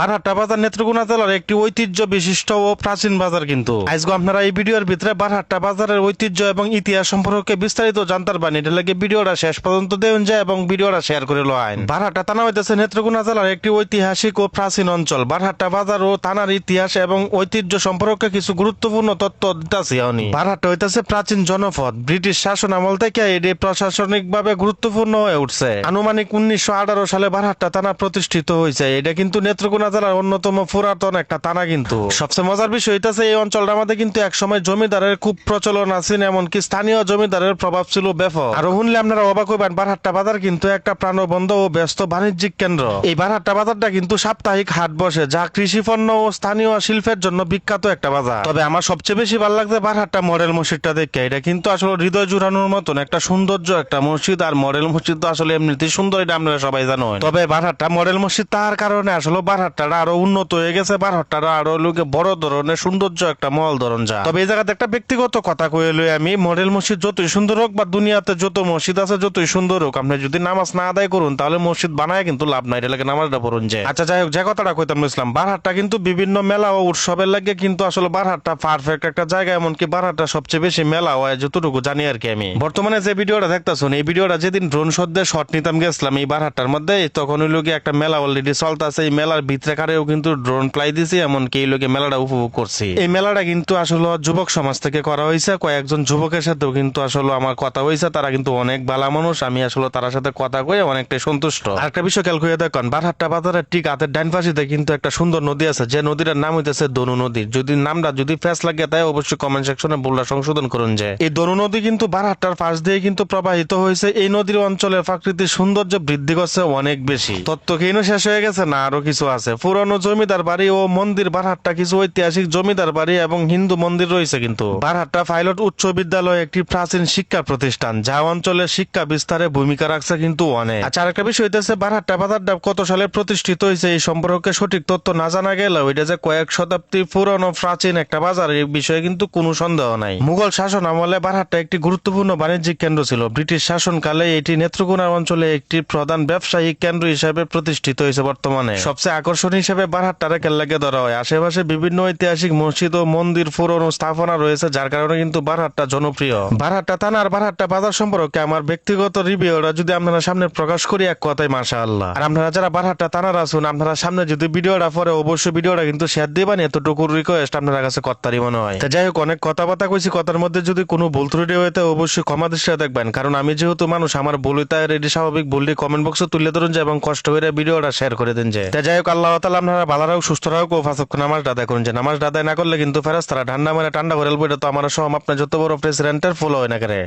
বারহাট্টা বাজার নেত্রকোনা জেলার একটি ঐতিহ্য বিশিষ্ট ও প্রাচীন বাজার কিন্তু। আজকে আপনারা এই ভিডিওর ভিতরে বারহাট্টা বাজারের ঐতিহ্য এবং ইতিহাস সম্পর্কে বিস্তারিত জানতার বানি এটা লাগে ভিডিওটা শেষ পর্যন্ত দেউন যায় এবং ভিডিওটা শেয়ার করে লয় বারহাট্টা থানা হইতেছে নেত্রকোনা জেলার একটি ঐতিহাসিক ও প্রাচীন অঞ্চল। বারহাট্টা বাজার ও থানার ইতিহাস এবং ঐতিহ্য সম্পর্কে কিছু গুরুত্বপূর্ণ তথ্য দিতেছি আমি। বারহাট্টা হইতেছে প্রাচীন জনপদ। ব্রিটিশ শাসন আমল থেকে এটি প্রশাসনিক ভাবে গুরুত্বপূর্ণ হয়ে উঠছে। আনুমানিক উনিশশো আঠারো সালে বারহাট্টা থানা প্রতিষ্ঠিত হয়েছে এটা কিন্তু নেত্রকোনা জেলার অন্যতম পুরাতন একটা থানা কিন্তু। সবচেয়ে মজার বিষয় হইতেছে এই অঞ্চলটার মধ্যে কিন্তু একসময় জমিদারের খুব প্রচলন আছে এমনকি স্থানীয় জমিদারের প্রভাব ছিল ব্যাপক। আরও শুনলে আপনারা অবাক হইবেন বারহাট্টা বাজার কিন্তু একটা প্রাণবন্ধ ও ব্যস্ত বাণিজ্যিক কেন্দ্র। এই বারহাট্টা বাজারটা কিন্তু সাপ্তাহিক হাট বসে যা কৃষি পণ্য ও স্থানীয় শিল্পের জন্য বিখ্যাত একটা বাজার। তবে আমার সবচেয়ে বেশি ভালো লাগছে বারহাট্টা মডেল মসজিদটা দেখে। এটা কিন্তু আসলে হৃদয় জুড়ানোর মতন একটা সৌন্দর্য একটা মসজিদ আর মডেল মসজিদ তো আসলে এমনিতেই সুন্দর এটা আপনারা সবাই জানো তবে বারহাট্টা মডেল মসজিদ তার কারণে আসলে বারহাট্টাটা আরও উন্নত হয়ে গেছে। বারহাট্টাটা আরও লোকে বড় ধরনের সৌন্দর্য একটা মহল ধরন যা। তবে এই জায়গাতে একটা ব্যক্তিগত কথা কয়ে লই আমি, মডেল মসজিদ যতই সুন্দর হোক বা দুনিয়াতে যত মসজিদ আছে যতই সুন্দর হোক, আপনি যদি নামাজ না আদায় করুন, তাহলে মসজিদ বানায় কিন্তু লাভ নাই, এটা লাগে নামাজটা পড়ুন যে। আচ্ছা যাই হোক, যে কথাটা কইতাম ইসলাম বারহাট্টা কিন্তু বিভিন্ন মেলা ও উৎসবের লাগে কিন্তু আসলে বারহাট্টা পারফেক্ট একটা জায়গা, এমনকি বারহাট্টা সবচেয়ে বেশি মেলা হয়, যতটুকু জানি আর কি আমি। বর্তমানে যে ভিডিওটা দেখতেছুন, এই ভিডিওটা যেদিন ড্রোন শোধে শট নিতাম গেছিলাম, এই বারহাট্টার মধ্যে তখন ওই লোকে একটা মেলা অলরেডি চলতেছে, এই মেলার ভিতরে কারেও কিন্তু ড্রোন প্লাই দিছি, এমনকি এই লোকে মেলাটা উপভোগ করছি। এই মেলাটা কিন্তু আসলে যুবক সমাজ থেকে করা হয়েছে। কয়েকজন যুবকের সাথেও কিন্তু আসলে আমার কথা হয়েছে। তারা কিন্তু অনেক ভালো মানুষ, আমি আসলে তার সাথে কথা কয়ে অনেকটাই সন্তুষ্ট। আরেকটা বিষয় খেয়াল করে দেখুন, বারহাট্টা বাজারের ঠিক হাতের ডান পাশে কিন্তু একটা সুন্দর নদী আছে। যে নদীটার নাম হইতেছে দনু নদী। যদি নামটা যদি ফ্যাস লাগে তাই অবশ্যই কমেন্ট সেকশনে বললা সংশোধন করুন যে। এই দনু নদী কিন্তু বারহাট্টার পাশ দিয়ে কিন্তু প্রবাহিত হয়েছে। এই নদীর অঞ্চলের প্রাকৃতিক সৌন্দর্য বৃদ্ধি করছে অনেক বেশি। তত্ত্বহীনও শেষ হয়ে গেছে না আরও কিছু আছে। পুরনো জমিদার বাড়ি ও মন্দির বারহাট্টা কিছু ঐতিহাসিক জমিদার বাড়ি এবং হিন্দু মন্দির রয়েছে কিন্তু। বারহাট্টা পাইলট উচ্চ বিদ্যালয় একটি প্রাচীন শিক্ষা প্রতিষ্ঠান, যা অঞ্চলের শিক্ষা বিস্তারে ভূমিকা রাখছে কিন্তু অনেক। আচ্ছা আরেকটা বিষয় হইতেছে বারহাট্টা বাজারটা কত সালে প্রতিষ্ঠিত হয়েছে এই সম্পর্কে সঠিক তথ্য না জানা গেলেও এটা যে কয়েক শতাব্দী পুরনো প্রাচীন একটা বাজার এই বিষয়ে কিন্তু কোনো সন্দেহ নাই। মুঘল শাসন আমলে বারহাট্টা একটি গুরুত্বপূর্ণ বাণিজ্যিক কেন্দ্র ছিল। ব্রিটিশ শাসনকালে এটি নেত্রকোনা অঞ্চলে একটি প্রধান ব্যবসায়িক কেন্দ্র হিসেবে প্রতিষ্ঠিত হয়েছে বর্তমানে। সবচেয়ে আকর্ষণ হিসেবে বারহাট্টারে কেল্লাকে ধরা হয়। আশেপাশে বিভিন্ন ঐতিহাসিক মসজিদ ও মন্দির পুরনো স্থাপনা রয়েছে, যার কারণে কিন্তু বারহাট্টা জনপ্রিয়। বারহাট্টা থানার বারহাট্টা বাজার সম্পর্কে আমার ব্যক্তিগত রিভিউটা যদি আপনারা সামনে প্রকাশ করি, এক কথায় মাসা আল্লাহ আর আপনারা যারা বারহাট্টা থানার আসুন আপনারা সামনে যদি ভিডিওটা পরে অবশ্যই ভিডিওটা কিন্তু শেয়ার দিবেন। এতটুকু রিকোয়েস্ট আপনার কাছে কর্তারি মনে হয়। যাই হোক, অনেক কথাবার্তা কইছি। কথার মধ্যে যদি কোনো ভুল ত্রুটি হইতে অবশ্যই ক্ষমা দৃষ্টিতে দেখবেন। কারণ আমি যেহেতু মানুষ, আমার বলি তাই রেডি স্বাভাবিক। বললি কমেন্ট বক্সে তুলে ধরুন যে, এবং কষ্ট করে ভিডিওটা শেয়ার করে দিন যে। যাই হোক, আল্লাহ তালা আপনারা ভালো রাখুক সুস্থ রাখুক, ও ফাঁসক নামাজ দাদা করুন। যে নামাজ দাদাই না করলে কিন্তু ফেরাস তারা ঠান্ডা মানে ঠান্ডা করে তো আমার সহ আপনার যত বড় প্রেসিডেন্টের ফলো হয় না করে